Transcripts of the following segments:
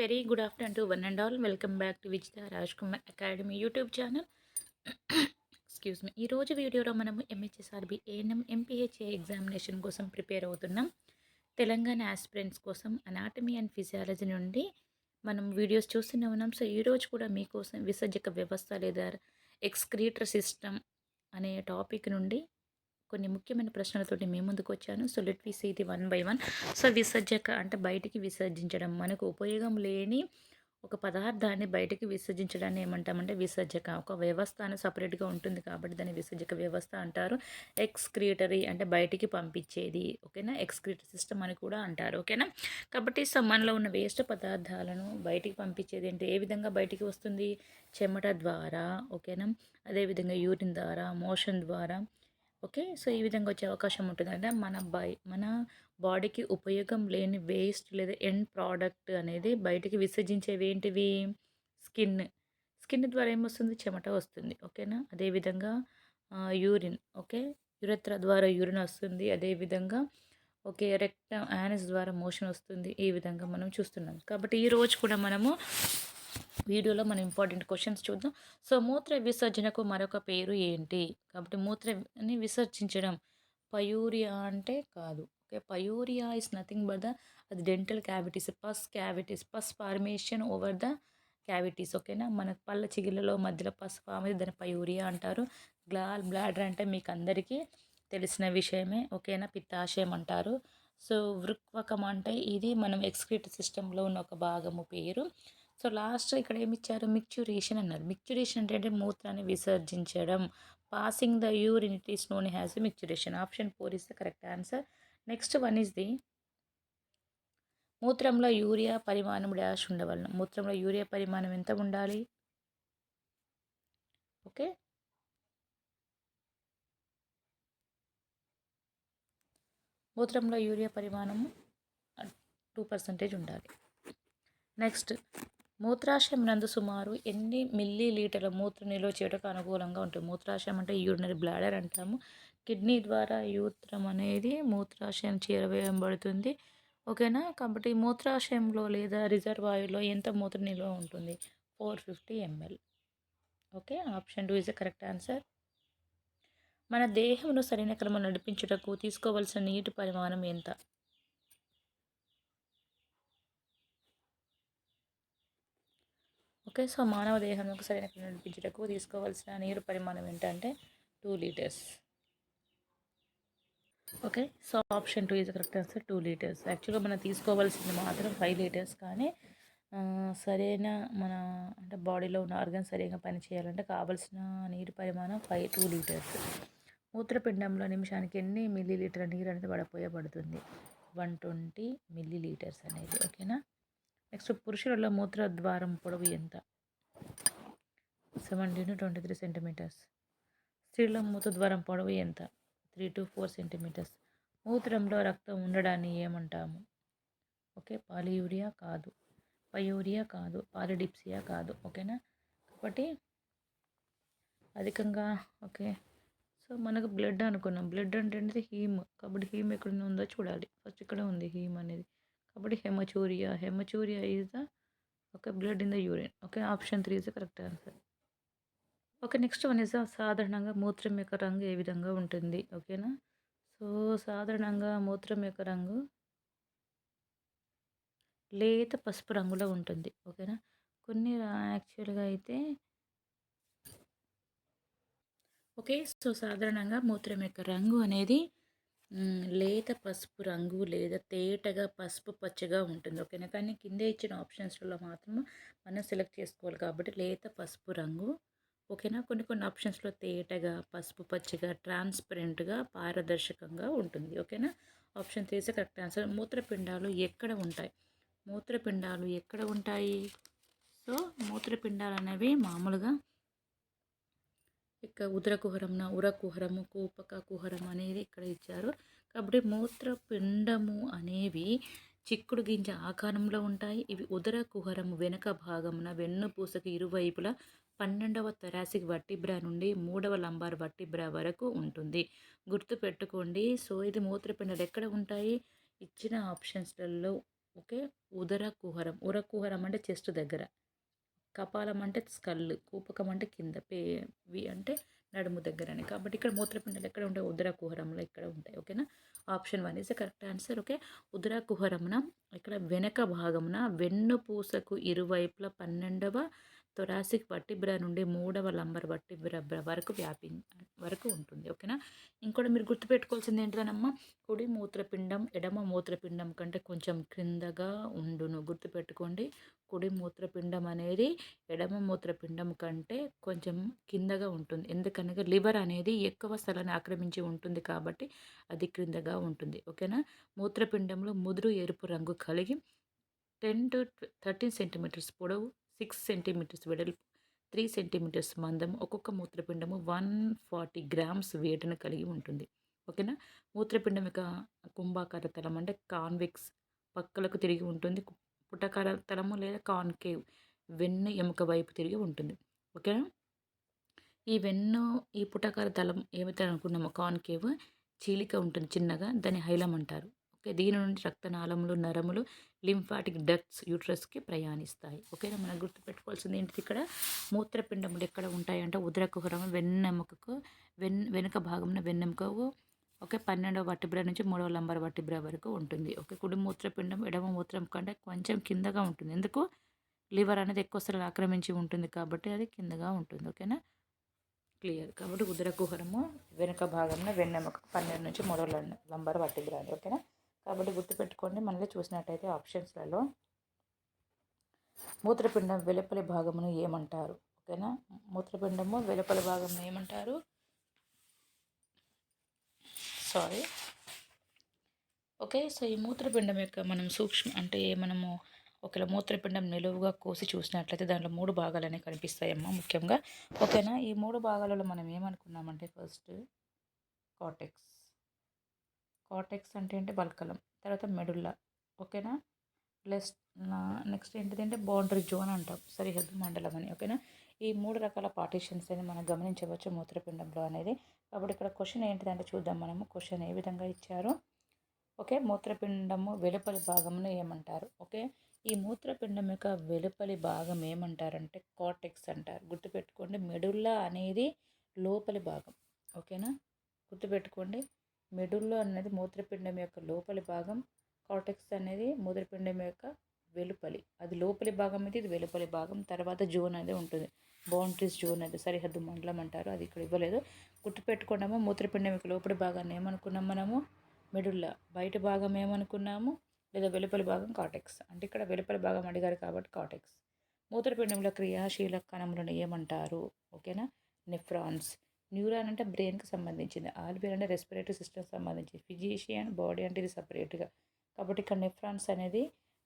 Very good afternoon to one and all. Welcome back to Vijitha Raj Kumar academy YouTube channel. Excuse me ఈరోజు వీడియోలో మనము MHSRB ANM MPHA examination కోసం prepare అవుతున్నాం. Telangana aspirants కోసం anatomy and physiology నుండి మనం videos చూస్తూనే ఉన్నాం. సో ఈరోజు కూడా మీకోసం విసర్జక వ్యవస్థ లేదా ఎక్స్క్రీటర్ సిస్టమ్ అనే టాపిక్ నుండి కొన్ని ముఖ్యమైన ప్రశ్నలతోటి మేము ముందుకు వచ్చాను సో లెట్ వి సీ ఇది వన్ బై వన్. సో విసర్జక అంటే బయటికి విసర్జించడం. మనకు ఉపయోగం లేని ఒక పదార్థాన్ని బయటికి విసర్జించడాన్ని ఏమంటామంటే విసర్జక. ఒక వ్యవస్థ అని సపరేట్గా ఉంటుంది కాబట్టి దాన్ని విసర్జక వ్యవస్థ అంటారు. ఎక్స్క్రీటరీ అంటే బయటికి పంపించేది. ఓకేనా? ఎక్స్క్రీటర్ సిస్టమ్ అని కూడా అంటారు. ఓకేనా? కాబట్టి సో మనలో ఉన్న వేస్ట్ పదార్థాలను బయటికి పంపించేది అంటే ఏ విధంగా బయటికి వస్తుంది? చెమట ద్వారా. ఓకేనా? అదేవిధంగా యూరిన్ ద్వారా మోషన్ ద్వారా. ఓకే. సో ఈ విధంగా వచ్చే అవకాశం ఉంటుంది అంటే మన బై మన బాడీకి ఉపయోగం లేని వేస్ట్ లేదా ఎండ్ ప్రోడక్ట్ అనేది బయటికి విసర్జించేవి ఏంటివి? స్కిన్. స్కిన్ ద్వారా ఏమొస్తుంది? చెమట వస్తుంది. ఓకేనా? అదేవిధంగా యూరిన్. ఓకే? యురత్ర ద్వారా యూరిన్ వస్తుంది. అదేవిధంగా ఓకే రెక్ట యానస్ ద్వారా మోషన్ వస్తుంది. ఈ విధంగా మనం చూస్తున్నాం. కాబట్టి ఈ రోజు కూడా మనము వీడియోలో మనం ఇంపార్టెంట్ క్వశ్చన్స్ చూద్దాం. సో మూత్ర విసర్జనకు మరొక పేరు ఏంటి? కాబట్టి మూత్రని విసర్జించడం పయూరియా అంటే కాదు. Okay pyuria is nothing but the అది dental cavities pus cavities pus formation over the cavities ఓకేనా? మన పళ్ళ చిగిళ్ళలో మధ్యలో పస్ ఫామ్ అయితే పయూరియా అంటారు. గ్లాల్ బ్లాడర్ అంటే మీకు అందరికీ తెలిసిన విషయమే ఓకేనా? పిత్తాశయం అంటారు. సో వృక్వకం అంటే ఇది మనం ఎక్స్క్రీట్ సిస్టంలో ఉన్న ఒక భాగము పేరు. సో లాస్ట్ ఇక్కడ ఏమి ఇచ్చారు మిక్చురేషన్ అన్నారు. మిక్చురేషన్ అంటే మూత్రాన్ని విసర్జించడం. Passing the urine. It is known as micturition. Option four is the correct answer. Next one is the మూత్రంలో యూరియా పరిమాణం డాష్ ఉండవలన. మూత్రంలో యూరియా పరిమాణం ఎంత ఉండాలి? ఓకే. మూత్రంలో యూరియా పరిమాణము టూ పర్సెంటేజ్ ఉండాలి. నెక్స్ట్ మూత్రాశయం నందు సుమారు ఎన్ని మిల్లీ లీటర్ల మూత్ర నిల్వ చేయటకు అనుకూలంగా ఉంటుంది? మూత్రాశయం అంటే యూరినరీ బ్లాడర్ అంటాము. కిడ్నీ ద్వారా యూత్రం అనేది మూత్రాశయం చేరవేయబడుతుంది. ఓకేనా? కాబట్టి మూత్రాశయంలో లేదా రిజర్వాయర్లో ఎంత మూత్ర నిల్వ ఉంటుంది? Four fifty ML. Okay? Option two is the correct answer. మన దేహంలో సరైన క్రమం నడిపించుటకు తీసుకోవాల్సిన నీటి పరిమాణం ఎంత? ఓకే. సో మానవ దేహం సరైన నడిపించుటకు తీసుకోవాల్సిన నీరు పరిమాణం ఏంటంటే two litres okay. So option two is correct answer two litres యాక్చువల్గా మనం తీసుకోవాల్సింది మాత్రం ఫైవ్ లీటర్స్ కానీ సరైన మన అంటే బాడీలో ఉన్న ఆర్గన్ సరిగా పనిచేయాలంటే కావాల్సిన నీరు పరిమాణం ఫైవ్ టూ లీటర్స్ మూత్రపిండంలో నిమిషానికి ఎన్ని మిల్లీ లీటర్ నీరు అనేది పడపోయబడుతుంది వన్ ట్వంటీ మిల్లీ లీటర్స్ అనేది. ఓకేనా? నెక్స్ట్ పురుషులలో మూత్ర ద్వారం పొడవు ఎంత? Seventy to twenty three centimetres స్త్రీల మూత్రద్వారం పొడవు ఎంత? త్రీ టు ఫోర్ సెంటీమీటర్స్ మూత్రంలో రక్తం ఉండడాన్ని ఏమంటాము? ఓకే పాలియూరియా కాదు. పయూరియా కాదు పాలిడిప్సియా కాదు ఓకేనా? కాబట్టి అధికంగా ఓకే. సో మనకు బ్లడ్ అనుకున్నాం. బ్లడ్ అంటే హీమ్. కాబట్టి హీమ్ ఎక్కడ ఉందో? చూడాలి. ఫస్ట్ ఇక్కడ ఉంది హీమ్ అనేది. కాబట్టి haematuria haematuria is the okay blood in the urine okay option three is the correct answer okay next one is సాధారణంగా మూత్రం యొక్క రంగు ఏ విధంగా ఉంటుంది? ఓకేనా సో సాధారణంగా మూత్రం యొక్క రంగు లేత పసుపు రంగులో ఉంటుంది. ఓకేనా కొన్ని యాక్చువల్గా అయితే ఓకే సో సాధారణంగా మూత్రం యొక్క రంగు అనేది లేత పసుపు రంగు లేదా తేటగా పసుపు పచ్చగా ఉంటుంది. ఓకేనా? కానీ కింద ఇచ్చిన ఆప్షన్స్లో మాత్రం మనం సెలెక్ట్ చేసుకోవాలి కాబట్టి లేత పసుపు రంగు. ఓకేనా? కొన్ని కొన్ని ఆప్షన్స్లో తేటగా పసుపు పచ్చగా ట్రాన్స్పరెంట్గా పారదర్శకంగా ఉంటుంది. ఓకేనా? Option three correct answer. మూత్రపిండాలు ఎక్కడ ఉంటాయి? మూత్రపిండాలు ఎక్కడ ఉంటాయి? సో మూత్రపిండాలు అనేవి మామూలుగా ఇక ఉదర కుహరం ఉర కుహరము కూపక కుహరం అనేది ఇక్కడ ఇచ్చారు. కాబట్టి మూత్రపిండము అనేవి చిక్కుడు గింజ ఆకారంలో ఉంటాయి. ఇవి ఉదర కుహరము వెనుక భాగమున వెన్నుపూసకి ఇరువైపులా పన్నెండవ తెరాసిక్ వట్టిబ్రా నుండి మూడవ లంబార్ వట్టిబ్రా వరకు ఉంటుంది. గుర్తుపెట్టుకోండి సో ఇది మూత్రపిండాలు ఎక్కడ ఉంటాయి? ఇచ్చిన ఆప్షన్స్లలో ఓకే? ఉదర కుహరం ఉర కుహరం అంటే చెస్ట్ దగ్గర. కపాలం అంటే స్కల్ కూపకం అంటే కింద పే వి అంటే నడుము దగ్గరని. కాబట్టి ఇక్కడ మూత్రపిండాలు ఎక్కడ ఉంటాయి? ఉదర కుహరంలో ఇక్కడ ఉంటాయి? ఓకేనా? Option one is correct answer. Okay? ఉదర కుహరమున ఇక్కడ వెనక భాగమున వెన్నుపూసకు ఇరువైపుల పన్నెండవ థొరాసిక్ వర్టిబ్రా నుండి మూడవ లంబర్ వర్టిబ్రా వరకు వ్యాపి వరకు ఉంటుంది ఓకేనా? ఇంకోటి మీరు గుర్తుపెట్టుకోవాల్సింది ఏంటనమ్మా కుడి మూత్రపిండం ఎడమ మూత్రపిండం కంటే కొంచెం క్రిందగా ఉండును. గుర్తుపెట్టుకోండి కుడి మూత్రపిండం అనేది ఎడమ మూత్రపిండం కంటే కొంచెం కిందగా ఉంటుంది. ఎందుకనగా లివర్ అనేది ఎక్కువ స్థలాన్ని ఆక్రమించి ఉంటుంది కాబట్టి అది క్రిందగా ఉంటుంది ఓకేనా? మూత్రపిండంలో ముదురు ఎరుపు రంగు కలిగి టెన్ టు థర్టీన్ సెంటీమీటర్స్ పొడవు సిక్స్ సెంటీమీటర్స్ వెడల్పు త్రీ సెంటీమీటర్స్ మందం ఒక్కొక్క మూత్రపిండము వన్ ఫార్టీ గ్రామ్స్ వేటను కలిగి ఉంటుంది. ఓకేనా? మూత్రపిండం యొక్క కుంభాకార తలం అంటే కాన్వెక్స్ పక్కలకు తిరిగి ఉంటుంది. పుటకార తలము లేదా కాన్కేవ్ వెన్ను ఎముక వైపు తిరిగి ఉంటుంది. ఓకేనా? ఈ వెన్ను ఈ పుటకార తలం ఏమైతే అనుకున్నామో కాన్కేవ్ చీలిక ఉంటుంది చిన్నగా దాన్ని హైలం అంటారు. ఓకే? దీని నుండి రక్తనాళములు నరములు లింఫాటిక్ డక్ట్స్ యూట్రస్కి ప్రయాణిస్తాయి. ఓకేనా? మనం గుర్తుపెట్టుకోవాల్సింది ఏంటిది ఇక్కడ? మూత్రపిండములు ఎక్కడ ఉంటాయంటే ఉదరకుహరం వెన్నెముకకు వెన్ వెనుక భాగంలో వెన్నెముకకు ఓకే పన్నెండవ వట్టిబ్ర నుంచి మూడవ లంబర్ వట్టిబ్ర వరకు ఉంటుంది. ఓకే కుడి మూత్రపిండం ఎడమ మూత్రం కంటే కొంచెం కిందగా ఉంటుంది. ఎందుకు? లివర్ అనేది ఎక్కువ ఆక్రమించి ఉంటుంది కాబట్టి అది కిందగా ఉంటుంది. ఓకేనా? క్లియర్. కాబట్టి ఉదరకుహరము వెనుక భాగంలో వెన్నెముక పన్నెండు నుంచి మూడవ లంబర్ వట్టిబ్ర ఓకేనా? కాబట్టి గుర్తుపెట్టుకోండి. మనలో చూసినట్టయితే ఆప్షన్స్లలో మూత్రపిండం వెలుపలి భాగమును ఏమంటారు? ఓకేనా? మూత్రపిండము వెలుపలి భాగమును ఏమంటారు? సారీ ఓకే సో ఈ మూత్రపిండం యొక్క మనం సూక్ష్మ అంటే మనము ఒకవేళ మూత్రపిండం నిలువుగా కోసి చూసినట్లయితే దాంట్లో మూడు భాగాలు అనేవి కనిపిస్తాయమ్మా ముఖ్యంగా. ఓకేనా ఈ మూడు భాగాలలో మనం ఏమనుకున్నామంటే ఫస్ట్ కాటెక్స్ కాటెక్స్ అంటే ఏంటి? బల్కలం. తర్వాత మెడుల్లా. ఓకేనా? ప్లస్ నెక్స్ట్ ఏంటిదంటే బౌండరీ జోన్ అంటాం. సరిహద్దు మండలం అని. ఓకేనా? ఈ మూడు రకాల పార్టీషన్స్ అని మనం గమనించవచ్చు మూత్రపిండంలో అనేది. కాబట్టి ఇక్కడ క్వశ్చన్ ఏంటిదంటే చూద్దాం మనము. క్వశ్చన్ ఏ విధంగా ఇచ్చారు? ఓకే? మూత్రపిండము వెలుపలి భాగమును ఏమంటారు? ఓకే? ఈ మూత్రపిండం యొక్క వెలుపలి భాగం ఏమంటారంటే కాటెక్స్ అంటారు. గుర్తుపెట్టుకోండి మెడుల్లా అనేది లోపలి భాగం. ఓకేనా? గుర్తుపెట్టుకోండి. మెడుల్లో అనేది మూత్రపిండం యొక్క లోపలి భాగం. కార్టెక్స్ అనేది మూత్రపిండం యొక్క వెలుపలి. అది లోపలి భాగం అయితే ఇది వెలుపలి భాగం. తర్వాత జోన్ అనేది ఉంటుంది. బౌండరీస్ జోన్ అది సరిహద్దు మండలం అంటారు. అది ఇక్కడ ఇవ్వలేదు. గుర్తుపెట్టుకున్నాము మూత్రపిండం యొక్క లోపలి భాగాన్ని ఏమనుకున్నాం మనము? మెడుల్లా బయట భాగం ఏమనుకున్నాము? లేదా వెలుపలి భాగం కాటెక్స్ అంటే ఇక్కడ వెలుపలి భాగం అడిగారు కాబట్టి కాటెక్స్ మూత్రపిండంలో క్రియాశీల కణములను ఏమంటారు? ఓకేనా? నెఫ్రాన్స్. న్యూరాన్ అంటే బ్రెయిన్కి సంబంధించింది. ఆల్బియన్ అంటే రెస్పిరేటరీ సిస్టమ్ సంబంధించింది ఫిజిషియన్ బాడీ అంటే ఇది సపరేట్గా. కాబట్టి ఇక్కడ నెఫ్రాన్స్ అనేది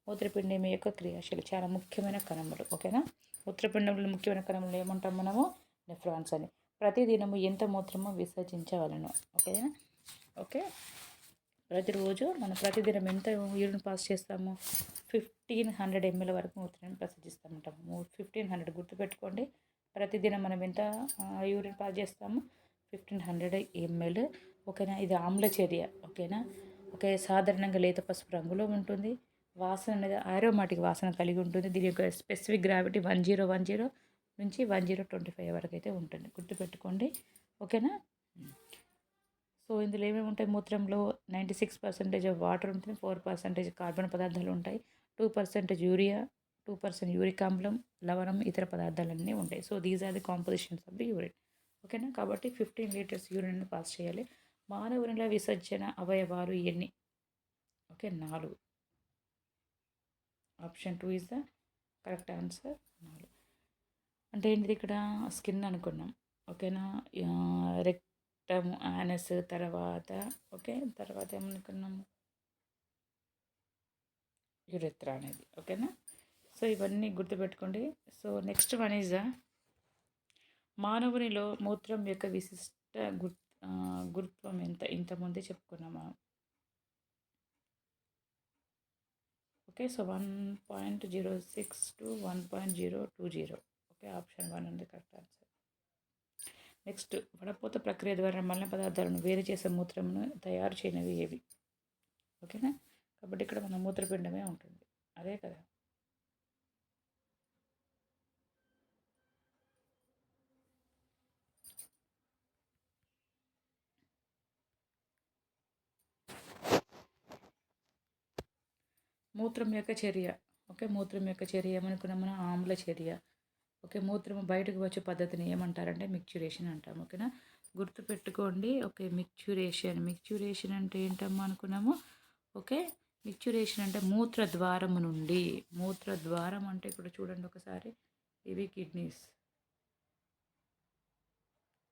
మూత్రపిండం యొక్క క్రియాశీలు చాలా ముఖ్యమైన కణములు. ఓకేనా? మూత్రపిండంలో ముఖ్యమైన కణములు ఏమంటాం మనము? నెఫ్రాన్స్ అని. ప్రతిదినము ఎంత మూత్రమో విసర్జించవలను? ఓకేనా? ఓకే? ప్రతిరోజు మనం ప్రతిదినం ఎంత యూరిన్ పాస్ చేస్తాము? ఫిఫ్టీన్ హండ్రెడ్ ఎంఎల్ వరకు మూత్రాన్ని ప్రసర్జిస్తామంటాము ఫిఫ్టీన్ హండ్రెడ్ గుర్తుపెట్టుకోండి. ప్రతిదినం మనం ఎంత యూరిన్ పాస్ చేస్తాము ఫిఫ్టీన్ హండ్రెడ్ ఎంఎల్ ఓకేనా? ఇది ఆమ్ల చర్య. ఓకేనా? ఓకే సాధారణంగా లేత పసుపు రంగులో ఉంటుంది. వాసన అనేది ఆరోమాటిక్ వాసన కలిగి ఉంటుంది. దీని యొక్క specific gravity one zero one zero నుంచి వన్ జీరో ట్వంటీ ఫైవ్ వరకు అయితే ఉంటుంది. గుర్తుపెట్టుకోండి. ఓకేనా? సో ఇందులో ఏమేమి ఉంటాయి? మూత్రంలో ninety six percentage of water ఉంటుంది. ఫోర్ పర్సెంటేజ్ కార్బన్ పదార్థాలు ఉంటాయి. Two percentage urea two percent uric ఆమ్లం లవణం ఇతర పదార్థాలన్నీ ఉంటాయి. So these are the compositions of the urine ఓకేనా కాబట్టి ఫిఫ్టీన్ లీటర్స్ యూరిన్ పాస్ చేయాలి. మానవునిలో విసర్జన అవయవాలు ఎన్ని? ఓకే నాలుగు. Option two is the correct answer నాలుగు. అంటే ఏంటిది ఇక్కడ? స్కిన్ అనుకున్నాం. ఓకేనా రెక్టమ్ యానస్ తర్వాత ఓకే తర్వాత ఏమనుకున్నాము? యురెత్రా అనేది. ఓకేనా సో ఇవన్నీ గుర్తుపెట్టుకోండి. సో నెక్స్ట్ వన్ ఈజ్ మానవునిలో మూత్రం యొక్క విశిష్ట గుర్ గురుత్వం ఎంత ఇంతకుముందే చెప్పుకున్నాము? Okay so one point zero six to one point zero two zero. Okay option one ఉంది కరెక్ట్ ఆన్సర్. నెక్స్ట్ వడపోత ప్రక్రియ ద్వారా మలిన పదార్థాలను వేరు చేసే మూత్రమును తయారు చేయనివి ఏవి? ఓకేనా? కాబట్టి ఇక్కడ మన మూత్రపిండమే ఉంటుంది. అదే కదా. మూత్రం యొక్క చర్య. ఓకే? మూత్రం యొక్క చర్య ఏమనుకున్నాం మనం? ఆమ్ల చర్య. ఓకే? మూత్రం బయటకు వచ్చే పద్ధతిని ఏమంటారంటే మిక్చురేషన్ అంటాం. ఓకేనా? గుర్తుపెట్టుకోండి ఓకే? మిక్చురేషన్. మిక్చురేషన్ అంటే ఏంటమ్మా అనుకున్నాము? ఓకే? మిక్చురేషన్ అంటే మూత్ర ద్వారము నుండి. మూత్ర ద్వారం అంటే ఇక్కడ చూడండి ఒకసారి. ఇవి కిడ్నీస్.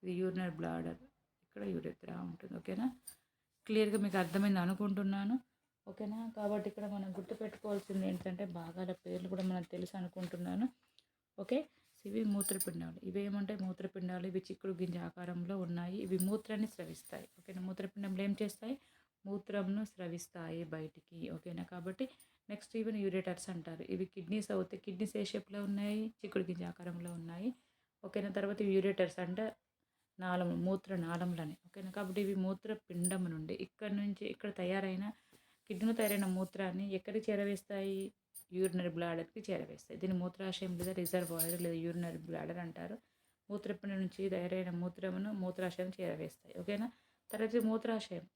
ఇది యూరినర్ బ్లాడర్. ఇక్కడ యూరిత్రా ఉంటుంది. ఓకేనా? క్లియర్గా మీకు అర్థమైంది అనుకుంటున్నాను. ఓకేనా? కాబట్టి ఇక్కడ మనం గుర్తుపెట్టుకోవాల్సింది ఏంటంటే భాగాల పేర్లు కూడా మనకు తెలుసు అనుకుంటున్నాను. ఓకే? ఇవి మూత్రపిండాలు. ఇవి ఏమంటే మూత్రపిండాలు. ఇవి చిక్కుడు గింజ ఆకారంలో ఉన్నాయి. ఇవి మూత్రాన్ని స్రవిస్తాయి. ఓకేనా? మూత్రపిండంలో ఏం చేస్తాయి? మూత్రంను స్రవిస్తాయి బయటికి. ఓకేనా? కాబట్టి నెక్స్ట్ ఈవెన్ యూరేటర్స్ అంటారు. ఇవి కిడ్నీస్ అవుతాయి. కిడ్నీస్ ఏ షేప్లో ఉన్నాయి? చిక్కుడు గింజ ఆకారంలో ఉన్నాయి. ఓకేనా? తర్వాత యూరేటర్స్ అంటే నాళం మూత్ర నాళంలని ఓకేనా? కాబట్టి ఇవి మూత్రపిండం నుండి ఇక్కడ నుంచి ఇక్కడ తయారైన కిడ్నీలో తయారైన మూత్రాన్ని ఎక్కడికి చేరవేస్తాయి? యూరినరీ బ్లాడర్కి చేరవేస్తాయి. దీన్ని మూత్రాశయం లేదా రిజర్వాయర్ లేదా యూరినరీ బ్లాడర్ అంటారు. మూత్రపిండి నుంచి తయారైన మూత్రమును మూత్రాశయం చేరవేస్తాయి. ఓకేనా? తర్వాత మూత్రాశయం.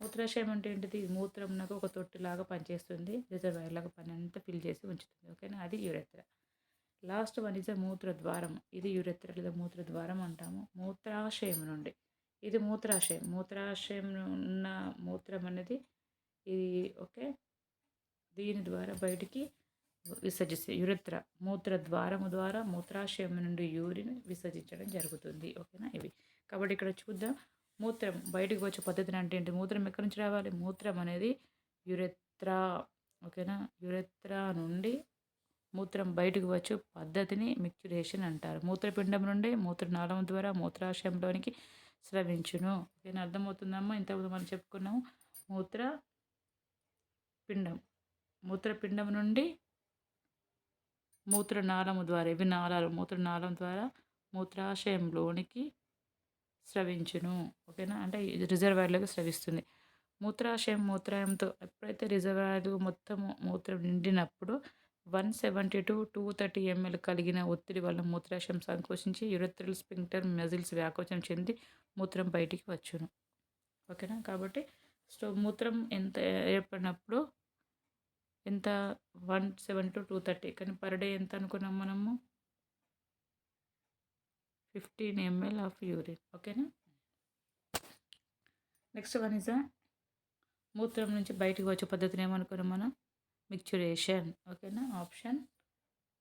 మూత్రాశయం అంటే ఏంటిది? మూత్రంనకు ఒక తొట్టిలాగా పనిచేస్తుంది. రిజర్వాయర్ లాగా పని అంతా ఫిల్ చేసి ఉంచుతుంది. ఓకేనా? అది యూరెత్ర. లాస్ట్ వన్ ఇస్ మూత్ర ద్వారం ఇది యూరెత్ర లేదా మూత్ర ద్వారం అంటాము. మూత్రాశయం నుండి. ఇది మూత్రాశయం. మూత్రాశయం ఉన్న మూత్రం అనేది ఇది ఓకే. దీని ద్వారా బయటికి విసర్జిస్తే యురత్ర మూత్ర ద్వారము ద్వారా మూత్రాశయం నుండి యూరిన్ విసర్జించడం జరుగుతుంది. ఓకేనా? ఇవి. కాబట్టి ఇక్కడ చూద్దాం. మూత్రం బయటకు వచ్చే పద్ధతిని అంటే ఏంటి? మూత్రం ఎక్కడి నుంచి రావాలి? మూత్రం అనేది యురెత్రా ఓకేనా? యురెత్రా నుండి మూత్రం బయటకు వచ్చే పద్ధతిని మిక్చురేషన్ అంటారు. మూత్రపిండం నుండి మూత్రనాళం ద్వారా మూత్రాశయంలోనికి స్రవించును. ఓకేనా? అర్థమవుతుందమ్మా? ఇంతకుముందు మనం చెప్పుకున్నాము మూత్ర పిండం మూత్రపిండం నుండి మూత్రనాళము ద్వారా ఇవి నాళాలు మూత్రనాళం ద్వారా మూత్రాశయంలోనికి స్రవించును. ఓకేనా? అంటే రిజర్వాయర్లోకి స్రవిస్తుంది. మూత్రాశయం మూత్రాయంతో ఎప్పుడైతే రిజర్వాయర్ మొత్తం మూత్రం నిండినప్పుడు one seventy to two thirty ML కలిగిన ఒత్తిడి వల్ల మూత్రాశయం సంకోచించి యురత్రల్ స్పింక్టర్ మెజిల్స్ వ్యాకోచం చెంది మూత్రం బయటికి వచ్చును. ఓకేనా? కాబట్టి సో మూత్రం ఎంత ఏర్పడినప్పుడు ఎంత? One seven to two thirty. కానీ పర్ డే ఎంత అనుకున్నాం మనము? Fifteen ML of urine. ఓకేనా? నెక్స్ట్ వన్ ఇస్ మూత్రం నుంచి బయటకు వచ్చే పద్ధతిని ఏమనుకున్నాం మనం? మిక్చురేషన్. ఓకేనా? Option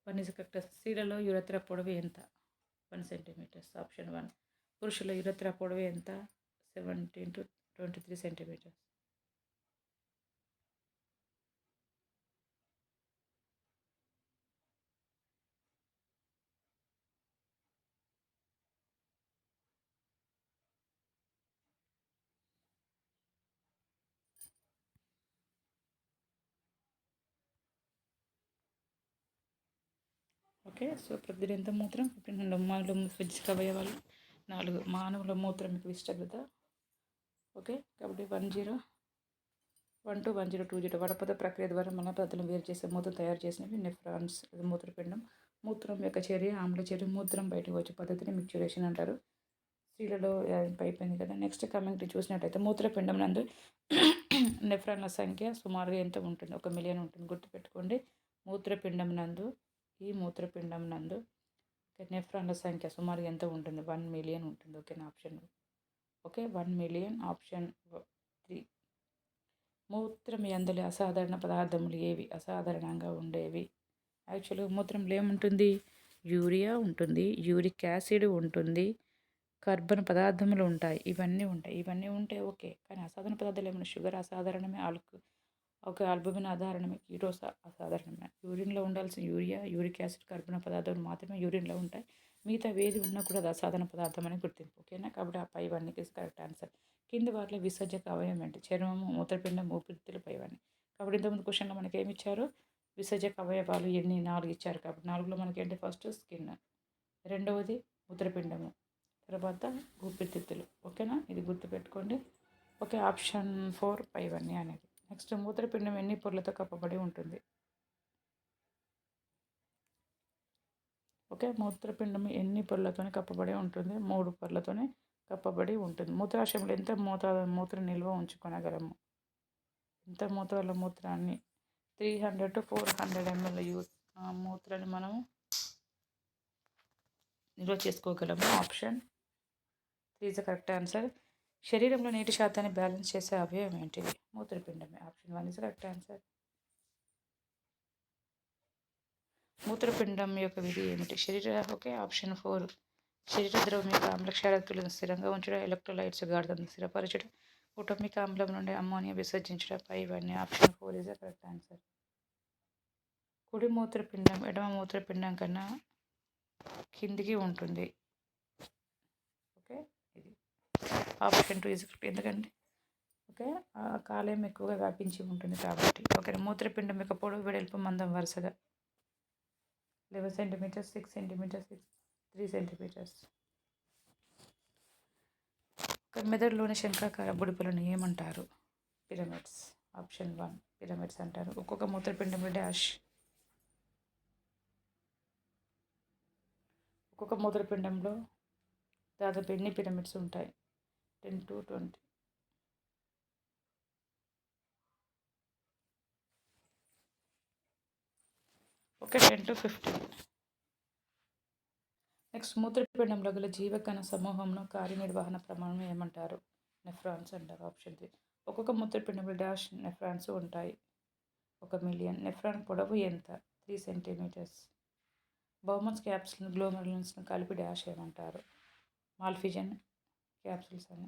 one is correct. స్త్రీలలో యురత్ర పొడవు ఎంత? One centimetres. Option one. పురుషుల యురత్ర పొడవు ఎంత? Seventeen to twenty three centimetres. Okay. So ప్రతి ఎంత మూత్రం? ఫిఫ్టీన్ హండ్రెడ్ మానవుల ఫిజిక్ అవయవాలు నాలుగు మానవుల మూత్రం మీకు విస్తృత ఓకే. కాబట్టి one zero one two one zero two zero. వడపద ప్రక్రియ ద్వారా మన పద్ధతులను వేరు చేసే మూత్రం తయారు చేసినవి నెఫ్రాన్స్ మూత్రపిండం. మూత్రం యొక్క చర్య ఆమ్ల చర్య మూత్రం బయటకు వచ్చే పద్ధతిని మిక్చురేషన్ అంటారు. స్త్రీలలో అయిపోయింది కదా. నెక్స్ట్ కమింగ్ చూసినట్టయితే మూత్రపిండం నందు నెఫ్రాన్ల సంఖ్య సుమారుగా ఎంత ఉంటుంది? ఒక మిలియన్ ఉంటుంది. గుర్తుపెట్టుకోండి. మూత్రపిండం నందు ఈ మూత్రపిండం నందు నెఫ్రాన్ల సంఖ్య సుమారు ఎంత ఉంటుంది? వన్ మిలియన్ ఉంటుంది. ఓకేనా option. Okay one million option three. మూత్రం ఎందులో అసాధారణ పదార్థములు ఏవి? అసాధారణంగా ఉండేవి. యాక్చువల్గా మూత్రంలో ఏముంటుంది? యూరియా ఉంటుంది యూరిక్ యాసిడ్ ఉంటుంది కార్బన్ పదార్థములు ఉంటాయి. ఇవన్నీ ఉంటాయి. ఇవన్నీ ఉంటే ఓకే కానీ అసాధారణ పదార్థాలు ఏమైనా షుగర్ అసాధారణమే ఆల్కు ఒక ఆల్బమిన్ ఆధారణమే కీటోస్ అసాధారణమే. యూరిన్లో ఉండాల్సిన యూరియా యూరిక్ యాసిడ్ కర్బన పదార్థాలు మాత్రమే యూరిన్లో ఉంటాయి. మిగతా వేది ఉన్నా కూడా అది అసాధారణ పదార్థం అని గుర్తింపు. ఓకేనా? కాబట్టి ఆ పైవన్నీ కరెక్ట్ ఆన్సర్. కింద వాటిలో విసర్జక అవయవం ఏంటి? చర్మము మూత్రపిండం ఊపిరితిత్తులు పైవన్నీ కాబట్టి ఇంతకుముందు క్వశ్చన్లో మనకి ఏమి ఇచ్చారు? విసర్జక అవయవాలు ఎన్ని? నాలుగు ఇచ్చారు కాబట్టి నాలుగులో మనకి ఏంటి ఫస్ట్? స్కిన్. రెండవది మూత్రపిండము. తర్వాత ఊపిరితిత్తులు. ఓకేనా? ఇది గుర్తుపెట్టుకోండి. ఓకే ఆప్షన్ ఫోర్ పైవన్నీ అనేది. నెక్స్ట్ మూత్రపిండం ఎన్ని పొరలతో కప్పబడి ఉంటుంది? ఓకే మూత్రపిండం ఎన్ని పొరలతోనే కప్పబడి ఉంటుంది? మూడు పొరలతోనే కప్పబడి ఉంటుంది. మూత్రాశయంలో ఎంత మూత మూత్ర నిల్వ ఉంచుకొనగలము? ఎంత మూత్రాల మూత్రాన్ని? Three hundred to four hundred ML you మూత్రాన్ని మనము నిల్వ చేసుకోగలము. Option. Three is the correct answer. శరీరంలో నీటి శాతాన్ని బ్యాలెన్స్ చేసే అవయవం ఏంటిది మూత్రపిండమే. Option one is correct answer. మూత్రపిండం యొక్క విధి ఏమిటి? శరీర ఓకే ఆప్షన్ ఫోర్. శరీర ద్రవం యొక్క ఆమ్లక్షారతులను స్థిరంగా ఉంచడం ఎలక్ట్రోలైట్స్ గాఢతను స్థిరపరచడం కుటుంబిక ఆమ్లం నుండి అమ్మోనియా విసర్జించడం పై ఇవన్నీ option four is correct answer. కుడి మూత్రపిండం ఎడమ మూత్రపిండం కన్నా కిందికి ఉంటుంది ఓకే ఇది ఆప్షన్ టూ ఇస్ ఎందుకంటే ఓకే కాలేయం ఎక్కువగా వ్యాపించి ఉంటుంది కాబట్టి. ఓకే మూత్రపిండం యొక్క పొడవు వెడల్పు మందం వరుసగా. Eleven centimetres six centimetres six three centimetres. ఒక మెదడులోని శంఖాకార బుడిపలను ఏమంటారు? పిరమిడ్స్. ఆప్షన్ వన్ పిరమిడ్స్ అంటారు. ఒక్కొక్క మూత్రపిండంలో డాష్. ఒక్కొక్క మూత్రపిండంలో దాదాపు ఎన్ని పిరమిడ్స్ ఉంటాయి? Ten to twenty. Okay ten to fifteen. Next మూత్రపిండంలో గల జీవకణ సమూహంలో కార్యనిర్వహణ ప్రమాణం ఏమంటారు? నెఫ్రాన్స్ అంటారు ఆప్షన్ త్రీ. ఒక్కొక్క మూత్రపిండంలో డాష్ నెఫ్రాన్స్ ఉంటాయి. ఒక మిలియన్. నెఫ్రాన్ పొడవు ఎంత? Three centimetres. బహుమన్స్ క్యాప్సుల్ని గ్లోమరులన్స్ని కలిపి డాష్ ఏమంటారు? మాల్ఫిజన్ క్యాప్సూల్స్ అని.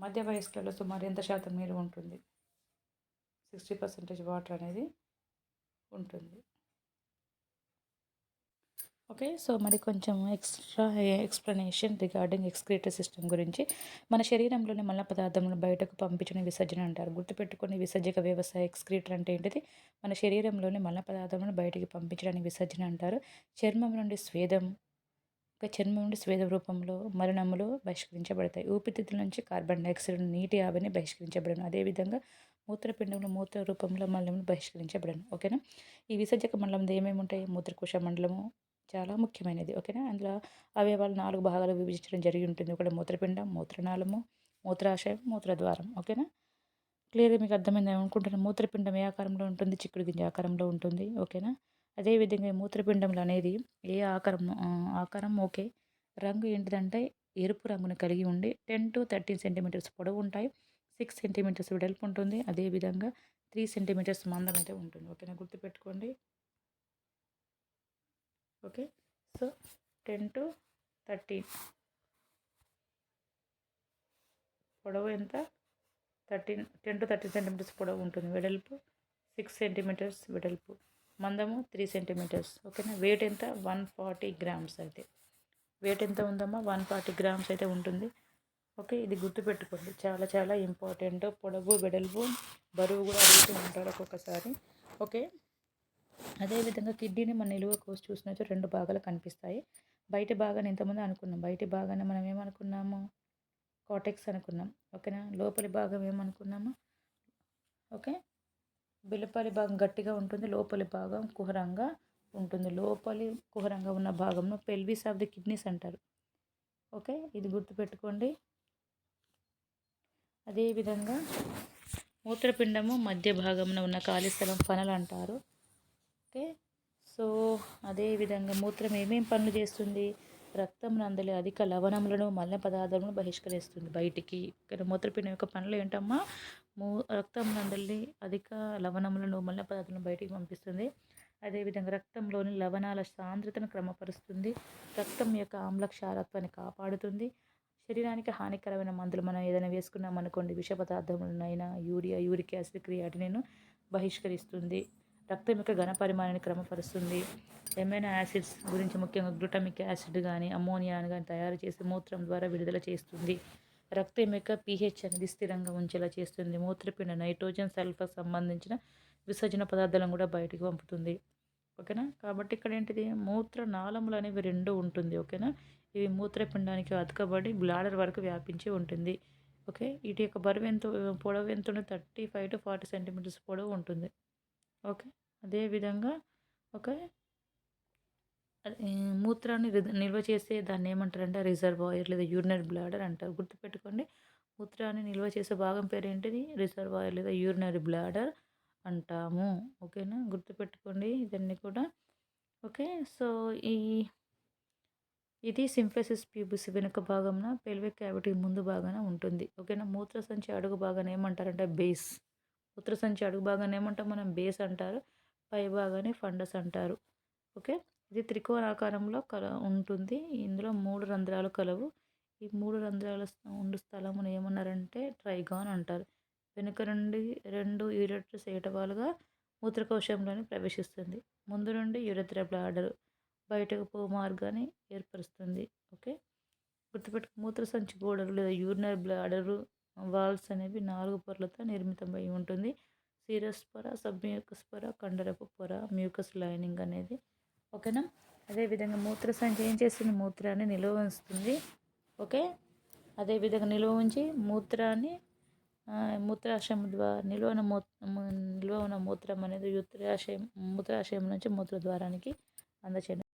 మధ్య వయస్కులలో సుమారు ఎంత శాతం నీరు ఉంటుంది? సిక్స్టీ పర్సెంటేజ్ వాటర్ అనేది ఉంటుంది. ఓకే సో మరి కొంచెం extra explanation regarding excretory system గురించి. మన శరీరంలోని మల పదార్థములను బయటకు పంపించిన విసర్జన అంటారు. గుర్తుపెట్టుకుని విసర్జక వ్యవస్థ ఎక్స్క్రీటర్ అంటే ఏంటిది? మన శరీరంలోని మల పదార్థములను బయటికి పంపించడానికి విసర్జన అంటారు. చర్మం నుండి స్వేదం ఒక చర్మం నుండి స్వేద రూపంలో మరణములు బహిష్కరించబడతాయి. ఊపిరితిత్తుల నుంచి కార్బన్ డైఆక్సైడ్ నీటి ఆవిని బహిష్కరించబడను. అదేవిధంగా మూత్రపిండంలో మూత్ర రూపంలో మలములు బహిష్కరించబడను. ఓకేనా? ఈ విసర్జక మండలంలో ఏమేమి ఉంటాయి? మూత్రకోశ మండలము చాలా ముఖ్యమైనది. ఓకేనా? అందులో అవయవాలు నాలుగు భాగాలు విభజించడం జరిగి ఉంటుంది. ఒకటి మూత్రపిండం మూత్రనాళము మూత్రాశయం మూత్రద్వారం. ఓకేనా? క్లియర్గా మీకు అర్థమైంది అనుకుంటున్నాను. మూత్రపిండం ఏ ఆకారంలో ఉంటుంది? చిక్కుడు గింజ ఆకారంలో ఉంటుంది. ఓకేనా? అదేవిధంగా మూత్రపిండంలో అనేది ఏ ఆకారం ఆకారం ఓకే. రంగు ఏంటిదంటే ఎరుపు రంగును కలిగి ఉండి టెన్ టు థర్టీన్ సెంటీమీటర్స్ పొడవు ఉంటాయి. సిక్స్ సెంటీమీటర్స్ వెడల్పు ఉంటుంది. అదేవిధంగా త్రీ సెంటీమీటర్స్ మందం అయితే ఉంటుంది. ఓకేనా? గుర్తుపెట్టుకోండి. Okay. So ten to thirteen. పొడవు ఎంత? Thirteen ten to thirteen centimetres పొడవు ఉంటుంది. వెడల్పు సిక్స్ సెంటీమీటర్స్ వెడల్పు. మందము త్రీ సెంటీమీటర్స్ ఓకేనా? వెయిట్ ఎంత? వన్ ఫార్టీ గ్రామ్స్ అయితే. వెయిట్ ఎంత ఉందమ్మా? వన్ ఫార్టీ గ్రామ్స్ అయితే ఉంటుంది. ఓకే ఇది గుర్తుపెట్టుకోండి. చాలా చాలా ఇంపార్టెంట్. పొడవు వెడల్పు బరువు కూడా అడుగుతూ ఉంటారు ఒక్కొక్కసారి. ఓకే? అదేవిధంగా కిడ్నీని మన నిలువ కోసి చూసినట్టు రెండు భాగాలు కనిపిస్తాయి. బయట భాగాన్ని ఎంతమంది అనుకున్నాం? బయట భాగాన్ని మనం ఏమనుకున్నాము? కాటెక్స్ అనుకున్నాం. ఓకేనా? లోపలి భాగం ఏమనుకున్నాము? ఓకే? వెలుపలి భాగం గట్టిగా ఉంటుంది లోపలి భాగం కుహరంగా ఉంటుంది. లోపలి కుహరంగా ఉన్న భాగంను పెల్విస్ ఆఫ్ ది కిడ్నీస్ అంటారు. ఓకే? ఇది గుర్తుపెట్టుకోండి. అదేవిధంగా మూత్రపిండము మధ్య భాగంలో ఉన్న ఖాళీ స్థలం ఫనల్ అంటారు. ఓకే? సో అదేవిధంగా మూత్రం ఏమేం పనులు చేస్తుంది? రక్తం నందలి అధిక లవణములను మలిన పదార్థములను బహిష్కరిస్తుంది బయటికి. ఇక్కడ మూత్రపిండం యొక్క పనులు ఏంటమ్మా? మూ రక్తం నందల్ని అధిక లవణములను మల్ల పదార్థాలను బయటికి పంపిస్తుంది. అదేవిధంగా రక్తంలోని లవణాల సాంద్రతను క్రమపరుస్తుంది. రక్తం యొక్క ఆమ్ల క్షారత్వాన్ని కాపాడుతుంది. శరీరానికి హానికరమైన మందులు మనం ఏదైనా వేసుకున్నాం అనుకోండి విష పదార్థములనైనా యూరియా యూరిక్ యాసిడ్ క్రియాటినిను బహిష్కరిస్తుంది. రక్తం యొక్క ఘన పరిమాణాన్ని క్రమపరుస్తుంది. ఎమైనా యాసిడ్స్ గురించి ముఖ్యంగా గ్లూటమిక్ యాసిడ్ కానీ అమోనియాను కానీ తయారు చేసి మూత్రం ద్వారా విడుదల చేస్తుంది. రక్తం యొక్క పీహెచ్ అనేది స్థిరంగా ఉంచేలా చేస్తుంది. మూత్రపిండ నైట్రోజన్ సల్ఫర్ సంబంధించిన విసర్జన పదార్థాలను కూడా బయటికి పంపుతుంది. ఓకేనా? కాబట్టి ఇక్కడ ఏంటిది? మూత్ర నాళములు అనేవి రెండు ఉంటుంది. ఓకేనా? ఇవి మూత్రపిండానికి అతకబడి బ్లాడర్ వరకు వ్యాపించి ఉంటుంది. ఓకే? వీటి యొక్క బరువు ఎంత పొడవు ఎంత ఉంటుంది thirty five to forty centimetres పొడవు ఉంటుంది. ఓకే? అదేవిధంగా ఓకే? మూత్రాన్ని నిల్వ చేసే దాన్ని ఏమంటారంటే రిజర్వాయర్ లేదా యూరినరీ బ్లాడర్ అంటారు. గుర్తుపెట్టుకోండి. మూత్రాన్ని నిల్వ చేసే భాగం పేరు ఏంటిది? రిజర్వాయర్ లేదా యూరినరీ బ్లాడర్ అంటాము. ఓకేనా? గుర్తుపెట్టుకోండి ఇదన్నీ కూడా. ఓకే? సో ఈ ఇది సింఫెసిస్ ప్యూబిస్ వెనుక భాగంన పెల్విక్ క్యావిటీ ముందు భాగాన ఉంటుంది. ఓకేనా? మూత్రసంచి అడుగు భాగాన్ని ఏమంటారంటే బేస్. మూత్రసంచి అడుగు భాగాన్ని ఏమంటాం మనం? బేస్ అంటారు. పై భాగాన్ని ఫండస్ అంటారు. ఓకే? ఇది త్రికోణాకారంలో కల ఉంటుంది. ఇందులో మూడు రంధ్రాలు కలవు. ఈ మూడు రంధ్రాల ఉండు స్థలమును ఏమన్నారంటే ట్రైగాన్ అంటారు. వెనుక నుండి రెండు యూరెట్రస్ ఏటవాలుగా మూత్రకోశంలోని ప్రవేశిస్తుంది. ముందు నుండి యురత్ర బ్లాడర్ బయటకు పో మార్గాన్ని ఏర్పరుస్తుంది. ఓకే? గుర్తుపెట్టుకు మూత్రసంచి గోడలు లేదా యూరినరీ బ్లాడరు వాల్స్ అనేవి నాలుగు పొరలతో నిర్మితమై ఉంటుంది. సీరస్ పొర సబ్మ్యూకస్ పొర కండరపు పొర మ్యూకస్ లైనింగ్ అనేది ఓకేనా? అదేవిధంగా మూత్రసంచి ఏం చేస్తుంది? మూత్రాన్ని నిలువ ఉంచుతుంది. ఓకే? అదేవిధంగా నిలువ ఉంచి మూత్రాన్ని మూత్రాశయం ద్వారా నిలువన మూ నిల్వ ఉన్న మూత్రం అనేది మూత్రాశయం మూత్రాశయం నుంచి మూత్ర ద్వారానికి అందచేయడం.